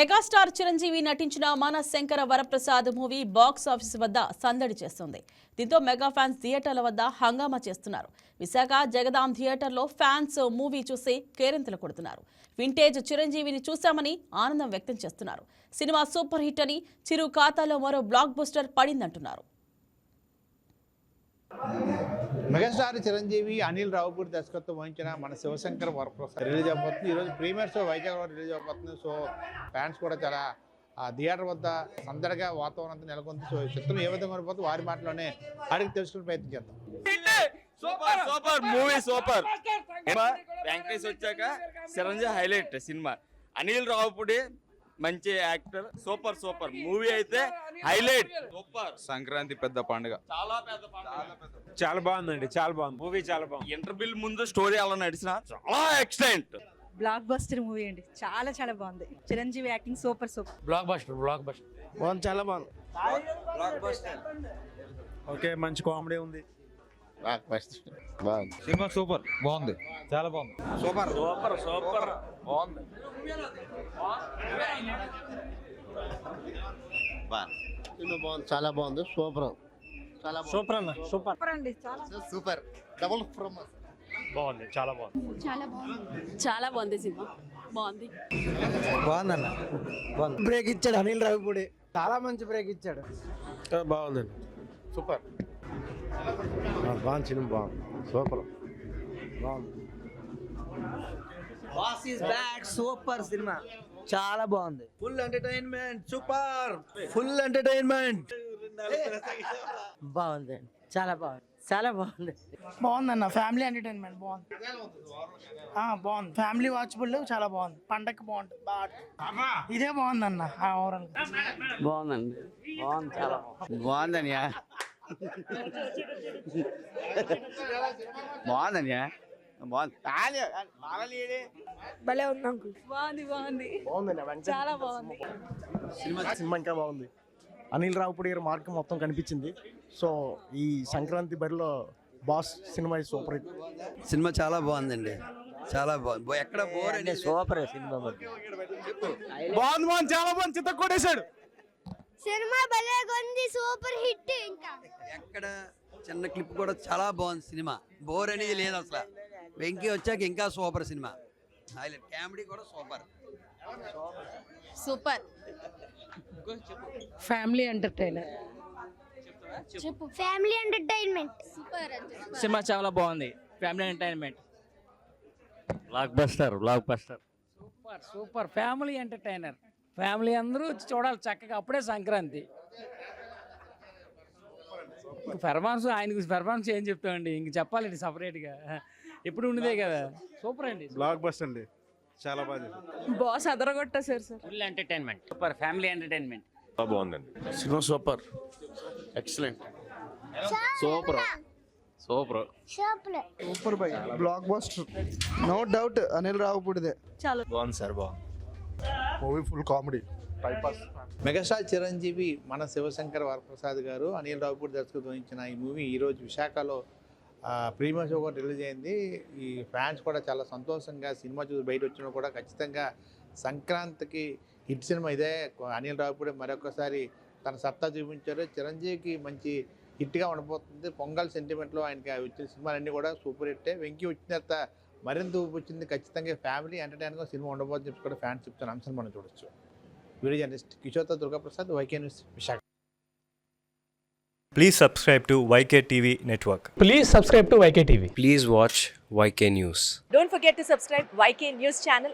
Megastar Chiranjeevi నటించిన మన Shankara Varaprasad movie box office వద్ద సందడి చేస్తుంది. దీంతో మెగా ఫ్యాన్స్ థియేటర్ల వద్ద హంగామా చేస్తున్నారు. విశాఖ జగదాం థియేటర్లో ఫ్యాన్స్ మూవీ చూసి కేరింతలు కొడుతున్నారు. వింటేజ్ చిరంజీవిని చూశామని ఆనందం వ్యక్తం చేస్తున్నారు. సినిమా సూపర్ హిట్ అని చిరు ఖాతాలో మరో బ్లాక్ బస్టర్ పడిందంటున్నారు. మెగాస్టార్ చిరంజీవి అనిల్ రావుపూడి దర్శకత్వం వహించిన మన శివశంకర్ వరప్రసాద్ రిలీజ్ అవ్వబోతుంది ఈరోజు ప్రీమియర్ షో వైజాగ్లో రిలీజ్ అవ్వబోతుంది సో ఫ్యాన్స్ కూడా చాలా ఆ థియేటర్ వద్ద సందడిగా వాతావరణం అంతా నెలకొంది. సో చిత్రం ఏ విధంగా ఉండిపోతుంది వారి మాటలోనే అడిగి తెలుసుకునే ప్రయత్నం చేద్దాం. Super super movie super. Venkatesh వచ్చాక చిరంజీవి హైలైట్ సినిమా. అనిల్ రావుపూడి మంచి యాక్టర్ సూపర్ సూపర్. మూవీ అయితే హైలైట్. సూపర్. సంక్రాంతి పెద్ద పండుగ. చాలా పెద్ద పండుగ. చాలా బాగుందండి చాలా బాగుంది. మూవీ చాలా బాగుంది. ఇంటర్వ్యూల్ ముందు స్టోరీ అలా నడిచిన చాలా ఎక్సలెంట్ బ్లాక్ బస్టర్ మూవీ అండి. చాలా చాలా బాగుంది. Chiranjeevi acting super super. Blockbuster blockbuster బాగుంది చాలా బాగుంది. ఓకే మంచి కామెడీ ఉంది. బాగుంది. సినిమా సూపర్. బాగుంది. చాలా బాగుంది. సూపర్. Super super. బాగుంది. సినిమా బాగుంది. చాలా బాగుంది. సూపర్. చాలా బాగుంది. సూపర్ అన్న సూపర్. సూపర్ అండి. చాలా సూపర్. డబుల్ ఫ్రమ్ బాగుంది. చాలా బాగుంది. చాలా బాగుంది. చాలా బాగుంది సినిమా. బాగుంది. బాగుందన్న బాగుంది బ్రేక్ ఇచ్చాడు అనిల్ రావిపూడి. చాలా మంచి బ్రేక్ ఇచ్చాడు. బాగుందండి సూపర్. బాగుంది సినిమా బాగుంది. సూపర్. బాగుంది. Boss back super cinema. చాలా బాగుంది. Full entertainment super. Full entertainment. బాగుంది చాలా బాగుంది చాలా బాగుంది. బాగుందన్న ఫ్యామిలీ ఎంటర్టైన్మెంట్ బాగుంది. ఆ, బాగుంది. ఫ్యామిలీ వాచబుల్ చాలా బాగుంది. పండగకి బాగుంటుంది బాగా ఇదే బాగుందన్న ఓవరాల్ బాగుందండి. బాగుంది చాలా బాగుందని బాగుందని బాగుంది. భలే ఉంది అంకుల్. బాగుంది బాగుంది. బాగుందండి చాలా బాగుంది. సినిమా సినిమా ఇంకా బాగుంది. అనిల్ రావుపూడి గారి మార్క్ మొత్తం కనిపించింది. సో ఈ సంక్రాంతి బరిలో boss cinema super hit. Cinema చాలా బాగుందండి. చాలా బాగుంది ఎక్కడ బోర్ అండి సూపర్ సినిమా బాగుంది బాగుంది. చాలా బాగుంది. చిత్త కొట్టేశాడు. సినిమా భలేగా ఉంది సూపర్ హిట్ ఇంకా. ఎక్కడ చిన్న క్లిప్ కూడా చాలా బాగుంది సినిమా. బోర్ అనేది లేదు అసలు. వెంకీ వచ్చాక ఇంకా సూపర్ సినిమా. హైలైట్. కామెడీ కూడా సూపర్. సూపర్. Family entertainer. చెప్పు ఫ్యామిలీ ఎంటర్టైన్మెంట్. సూపర్ సినిమా చాలా బాగుంది. Family entertainment. Blockbuster blockbuster super super. Family entertainer. Family అందరూ చూడాలి చక్కగా. అప్పుడే సంక్రాంతి. పెర్ఫార్మెన్స్ ఆయన పెర్ఫార్మెన్స్ ఏం చెప్తామండి? ఇంక చెప్పాలండి సపరేట్గా. ఎప్పుడు ఉండదే కదా? సూపర్ అండి. బ్లాక్ బస్టర్ అండి. చాలా బాగా boss అదరగొట్టేశారు sir full entertainment. Super family entertainment. బాగుందండి. Cinema super. Excellent. Super. Super. Super. Super bye. Blockbuster. No doubt Anil రావుపూడిదే చాలా బాగుంది సార్ బాగుంది. Movie full comedy. Timepass megastar Chiranjeevi మన శివశంకర్ వరప్రసాద్ గారు అనిల్ రావుపూడి దర్శకత్వం వహించిన ఈ మూవీ ఈరోజు విశాఖలో ప్రీమియర్ షో కూడా రిలీజ్ అయింది. ఈ ఫ్యాన్స్ కూడా చాలా సంతోషంగా సినిమా చూసి బయట వచ్చినా కూడా ఖచ్చితంగా సంక్రాంతికి హిట్ సినిమా ఇదే. అనిల్ రావుపూడి మరొకసారి తన సత్తా చూపించారు. చిరంజీవికి మంచి హిట్గా ఉండబోతుంది. పొంగల్ సెంటిమెంట్లో ఆయనకి వచ్చిన సినిమాలన్నీ కూడా సూపర్ హిట్టే. వెంకీ వచ్చిన తర్వాత మరింత ఊపు వచ్చింది. ఖచ్చితంగా ఫ్యామిలీ ఎంటర్టైన్గా సినిమా ఉండబోతుంది చెప్పి కూడా ఫ్యాన్స్ చెప్తున్న అంశం మనం చూడొచ్చు. Video journalist కిషోర్తో Durgaprasad YK news Visakha. Please subscribe to YK TV Network. Please subscribe to YK TV please watch YK news don't forget to subscribe YK news channel